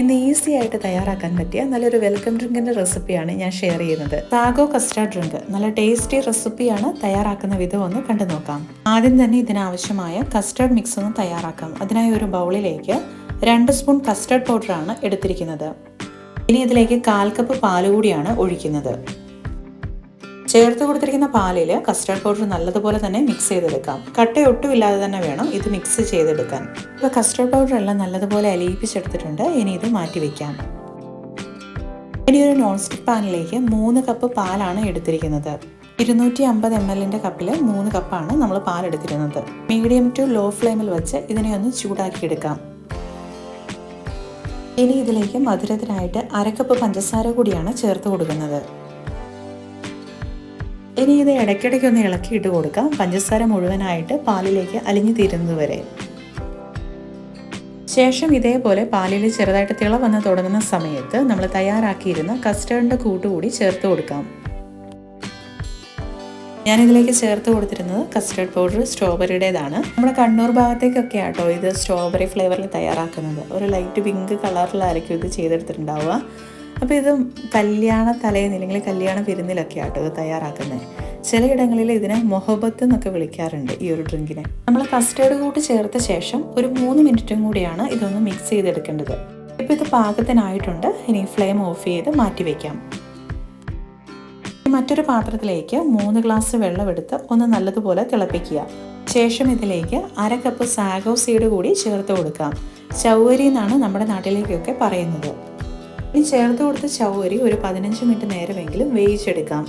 ഇന്ന് ഈസി ആയിട്ട് തയ്യാറാക്കാൻ പറ്റിയ നല്ലൊരു വെൽക്കം ഡ്രിങ്കിന്റെ റെസിപ്പിയാണ് ഞാൻ ഷെയർ ചെയ്യുന്നത്. സാഗോ കസ്റ്റാർഡ് ഡ്രിങ്ക് നല്ല ടേസ്റ്റി റെസിപ്പിയാണ് തയ്യാറാക്കുന്ന വിധം ഒന്ന് കണ്ടു നോക്കാം. ആദ്യം തന്നെ ഇതിനാവശ്യമായ കസ്റ്റാർഡ് മിക്സ് ഒന്ന് തയ്യാറാക്കാം. അതിനായി ഒരു ബൗളിലേക്ക് രണ്ട് സ്പൂൺ കസ്റ്റാർഡ് പൗഡറാണ് എടുത്തിരിക്കുന്നത്. ഇനി ഇതിലേക്ക് കാൽ കപ്പ് പാൽ കൂടിയാണ് ഒഴിക്കുന്നത്. ചേർത്ത് കൊടുത്തിരിക്കുന്ന പാലിൽ കസ്റ്റാർഡ് പൗഡർ നല്ലതുപോലെ തന്നെ മിക്സ് ചെയ്തെടുക്കാം. കട്ടയൊട്ടും ഇല്ലാതെ തന്നെ വേണം ഇത് മിക്സ് ചെയ്തെടുക്കാൻ. ഇപ്പോൾ കസ്റ്റാർഡ് പൗഡർ എല്ലാം നല്ലതുപോലെ അലിയിപ്പിച്ചെടുത്തിട്ടുണ്ട്. ഇനി ഇത് മാറ്റി വയ്ക്കാം ഇനി ഒരു നോൺ സ്റ്റിക് പാനിലേക്ക് മൂന്ന് കപ്പ് പാലാണ് എടുത്തിരിക്കുന്നത്. ഇരുന്നൂറ്റി അമ്പത് എം എല്ലിന്റെ കപ്പിൽ മൂന്ന് കപ്പാണ് നമ്മൾ പാൽ എടുത്തിരുന്നത് മീഡിയം ടു ലോ ഫ്ലെയിമിൽ വെച്ച് ഇതിനെ ഒന്ന് ചൂടാക്കിയെടുക്കാം ഇനി ഇതിലേക്ക് മധുരത്തിനായിട്ട് അരക്കപ്പ് പഞ്ചസാര കൂടിയാണ് ചേർത്ത് കൊടുക്കുന്നത്. ഇനി ഇത് ഇടയ്ക്കിടയ്ക്ക് ഒന്ന് ഇളക്കിയിട്ട് കൊടുക്കാം. പഞ്ചസാര മുഴുവനായിട്ട് പാലിലേക്ക് അലിഞ്ഞു തീരുന്നത് വരെ. ശേഷം ഇതേപോലെ പാലിൽ ചെറുതായിട്ട് തിള വന്ന് തുടങ്ങുന്ന സമയത്ത് നമ്മൾ തയ്യാറാക്കിയിരുന്ന കസ്റ്റേർഡിന്റെ കൂട്ടുകൂടി ചേർത്ത് കൊടുക്കാം. ഞാനിതിലേക്ക് ചേർത്ത് കൊടുത്തിരുന്നത് കസ്റ്റേർഡ് പൗഡർ സ്ട്രോബെറിയുടേതാണ്. നമ്മുടെ കണ്ണൂർ ഭാഗത്തേക്കൊക്കെ ആട്ടോ ഇത് സ്ട്രോബെറി ഫ്ലേവറിൽ തയ്യാറാക്കുന്നത്. ഒരു ലൈറ്റ് പിങ്ക് കളറിലായിരിക്കും ഇത് ചെയ്തെടുത്തിട്ടുണ്ടാവുക. അപ്പോൾ ഇത് കല്യാണ തലേന്ന് അല്ലെങ്കിൽ കല്യാണ വിരുന്നിലൊക്കെ ആട്ടോ ഇത് തയ്യാറാക്കുന്നത് ചിലയിടങ്ങളിൽ ഇതിനെ മൊഹബത്ത് എന്നൊക്കെ വിളിക്കാറുണ്ട് ഈ ഒരു ഡ്രിങ്കിനെ. നമ്മൾ കസ്റ്റേർഡ് കൂട്ട് ചേർത്ത ശേഷം ഒരു മൂന്ന് മിനിറ്റും കൂടിയാണ് ഇതൊന്ന് മിക്സ് ചെയ്തെടുക്കേണ്ടത്. ഇപ്പോൾ ഇത് പാകത്തിനായിട്ടുണ്ട്. ഇനി ഫ്ലെയിം ഓഫ് ചെയ്ത് മാറ്റി വയ്ക്കാം മറ്റൊരു പാത്രത്തിലേക്ക് മൂന്ന് ഗ്ലാസ് വെള്ളം എടുത്ത് ഒന്ന് നല്ലതുപോലെ തിളപ്പിക്കുക. ശേഷം ഇതിലേക്ക് അര കപ്പ് സാഗോ സീഡ് കൂടി ചേർത്ത് കൊടുക്കാം. ചൗവരി എന്നാണ് നമ്മുടെ നാട്ടിലേക്കൊക്കെ പറയുന്നത്. ഇനി ചേർത്ത് കൊടുത്ത ചവരി ഒരു പതിനഞ്ച് മിനിറ്റ് നേരമെങ്കിലും വേവിച്ചെടുക്കാം.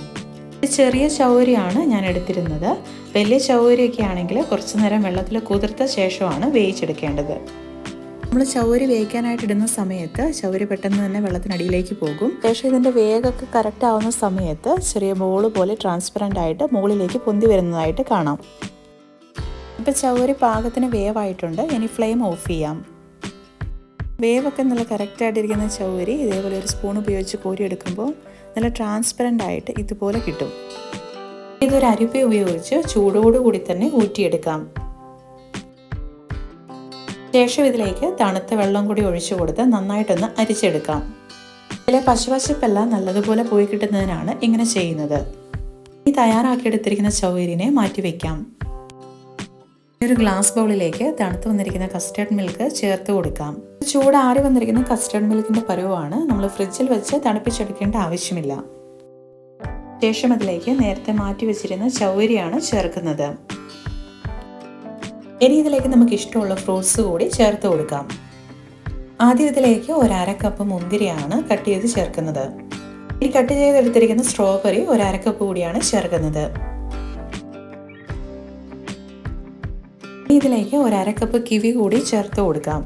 ചെറിയ ചവരിയാണ് ഞാൻ എടുത്തിരുന്നത്. വലിയ ചവരിയൊക്കെ ആണെങ്കിൽ കുറച്ച് നേരം വെള്ളത്തിൽ കുതിർത്ത ശേഷമാണ് വേവിച്ചെടുക്കേണ്ടത്. നമ്മൾ ചവരി വേവിക്കാനായിട്ട് ഇടുന്ന സമയത്ത് ചവരി പെട്ടെന്ന് തന്നെ വെള്ളത്തിനടിയിലേക്ക് പോകും. പക്ഷേ ഇതിന്റെ വേഗമൊക്കെ കറക്റ്റ് ആവുന്ന സമയത്ത് ചെറിയ ബോൾ പോലെ ട്രാൻസ്പെറന്റ് ആയിട്ട് മുകളിലേക്ക് പൊന്തി വരുന്നതായിട്ട് കാണാം. ഇപ്പം ചവരി പാകത്തിന് വേവായിട്ടുണ്ട്. ഇനി ഫ്ലെയിം ഓഫ് ചെയ്യാം. വേവൊക്കെ നല്ല കറക്റ്റായിട്ടിരിക്കുന്ന ചൗരി ഇതേപോലെ ഒരു സ്പൂൺ ഉപയോഗിച്ച് കോരിയെടുക്കുമ്പോൾ നല്ല ട്രാൻസ്പെറന്റ് ആയിട്ട് ഇതുപോലെ കിട്ടും. ഇതൊരു അരിപ്പ ഉപയോഗിച്ച് ചൂടോടുകൂടി തന്നെ ഊറ്റിയെടുക്കാം. ശേഷം ഇതിലേക്ക് തണുത്ത വെള്ളം കൂടി ഒഴിച്ചു കൊടുത്ത് നന്നായിട്ടൊന്ന് അരിച്ചെടുക്കാം. ഇതിലെ പശുപശപ്പെല്ലാം നല്ലതുപോലെ പോയി കിട്ടുന്നതിനാണ് ഇങ്ങനെ ചെയ്യുന്നത്. ഈ തയ്യാറാക്കിയെടുത്തിരിക്കുന്ന ചൗരിനെ മാറ്റി വയ്ക്കാം ഒരു ഗ്ലാസ് ബൗളിലേക്ക് തണുത്ത് വന്നിരിക്കുന്ന കസ്റ്റേർഡ് മിൽക്ക് ചേർത്ത് കൊടുക്കാം. ചൂടാറി വന്നിരിക്കുന്ന കസ്റ്റേർഡ് മിൽക്കിന്റെ പരുവാണ് നമ്മൾ ഫ്രിഡ്ജിൽ വെച്ച് തണുപ്പിച്ചെടുക്കേണ്ട ആവശ്യമില്ല. ശേഷം അതിലേക്ക് നേരത്തെ മാറ്റി വെച്ചിരുന്ന ചൗരിയാണ് ചേർക്കുന്നത്. ഇനി ഇതിലേക്ക് നമുക്ക് ഇഷ്ടമുള്ള ഫ്രൂട്ട്സ് കൂടി ചേർത്ത് കൊടുക്കാം. ആദ്യം ഇതിലേക്ക് ഒരു അര കപ്പ് മുന്തിരിയാണ് കട്ട് ചെയ്ത് ചേർക്കുന്നത്. ഇനി കട്ട് ചെയ്തെടുത്തിരിക്കുന്ന സ്ട്രോബെറി ഒരു അര കപ്പ് കൂടിയാണ് ചേർക്കുന്നത്. ഇതിലേക്ക് ഒരു അര കപ്പ് കിവി കൂടി ചേർത്ത് കൊടുക്കാം.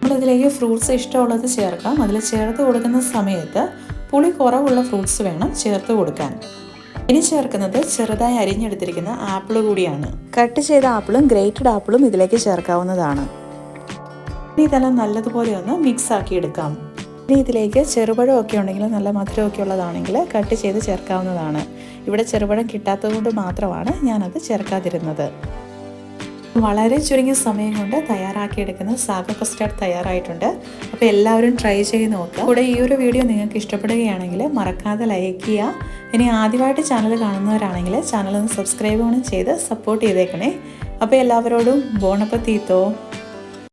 നമ്മളിതിലേക്ക് ഫ്രൂട്ട്സ് ഇഷ്ടമുള്ളത് ചേർക്കാം. അതിൽ ചേർത്ത് കൊടുക്കുന്ന സമയത്ത് പുളി കുറവുള്ള ഫ്രൂട്ട്സ് വേണം ചേർത്ത് കൊടുക്കാൻ. ഇനി ചേർക്കുന്നത് ചെറുതായി അരിഞ്ഞെടുത്തിരിക്കുന്ന ആപ്പിൾ കൂടിയാണ്. കട്ട് ചെയ്ത ആപ്പിളും ഗ്രേറ്റഡ് ആപ്പിളും ഇതിലേക്ക് ചേർക്കാവുന്നതാണ്. ഇനി ഇതെല്ലാം നല്ലതുപോലെ ഒന്ന് മിക്സ് ആക്കി എടുക്കാം. ഇനി ഇതിലേക്ക് ചെറുപഴം ഒക്കെ ഉണ്ടെങ്കിൽ നല്ല മധുരമൊക്കെ ഉള്ളതാണെങ്കിൽ കട്ട് ചെയ്ത് ചേർക്കാവുന്നതാണ്. ഇവിടെ ചെറുപഴം കിട്ടാത്തത് കൊണ്ട് മാത്രമാണ് ഞാനത് ചേർക്കാതിരുന്നത്. വളരെ ചുരുങ്ങിയ സമയം കൊണ്ട് തയ്യാറാക്കിയെടുക്കുന്ന സാഗ കസ്റ്റാർഡ് തയ്യാറായിട്ടുണ്ട്. അപ്പോൾ എല്ലാവരും ട്രൈ ചെയ്ത് നോക്കുക. കൂടെ ഈ ഒരു വീഡിയോ നിങ്ങൾക്ക് ഇഷ്ടപ്പെടുകയാണെങ്കിൽ മറക്കാതെ ലൈക്ക് ചെയ്യുക. ഇനി ആദ്യമായിട്ട് ചാനൽ കാണുന്നവരാണെങ്കിൽ ചാനൽ ഒന്ന് സബ്സ്ക്രൈബ് ചെയ്ത് സപ്പോർട്ട് ചെയ്തേക്കണേ. അപ്പോൾ എല്ലാവരോടും ബോണപ്പത്തീത്തോ